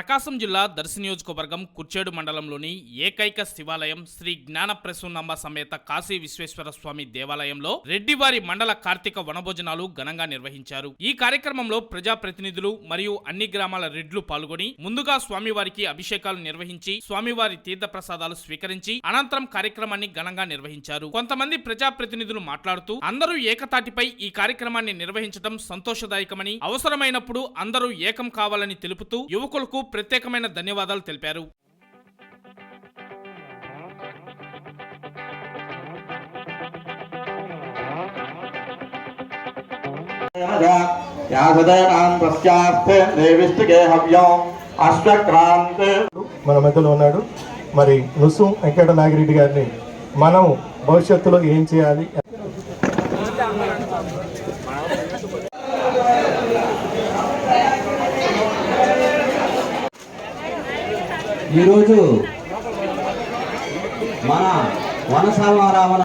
ప్రకాశం జిల్లా దర్శి నియోజకవర్గం కుర్చేడు మండలంలోని ఏకైక శివాలయం శ్రీ జ్ఞాన ప్రసూన్నమ్మ సమేత కాశీ విశ్వేశ్వర స్వామి దేవాలయంలో రెడ్డివారి మండల కార్తీక వనభోజనాలు ఘనంగా నిర్వహించారు. ఈ కార్యక్రమంలో ప్రజాప్రతినిధులు మరియు అన్ని గ్రామాల రెడ్లు పాల్గొని ముందుగా స్వామివారికి అభిషేకాలు నిర్వహించి స్వామివారి తీర్థ ప్రసాదాలు స్వీకరించి అనంతరం కార్యక్రమాన్ని ఘనంగా నిర్వహించారు. కొంతమంది ప్రజాప్రతినిధులు మాట్లాడుతూ అందరూ ఏకతాటిపై ఈ కార్యక్రమాన్ని నిర్వహించడం సంతోషదాయకమని అవసరమైనప్పుడు అందరూ ఏకం కావాలని తెలుపుతూ యువకులకు ప్రత్యేకమైన ధన్యవాదాలు తెలిపారు. మన మధ్యలో ఉన్నాడు. మరి నుసు వెంకట నాగిరెడ్డి గారిని మనం భవిష్యత్తులో ఏం చేయాలి? ఈరోజు మన వనసామారావణ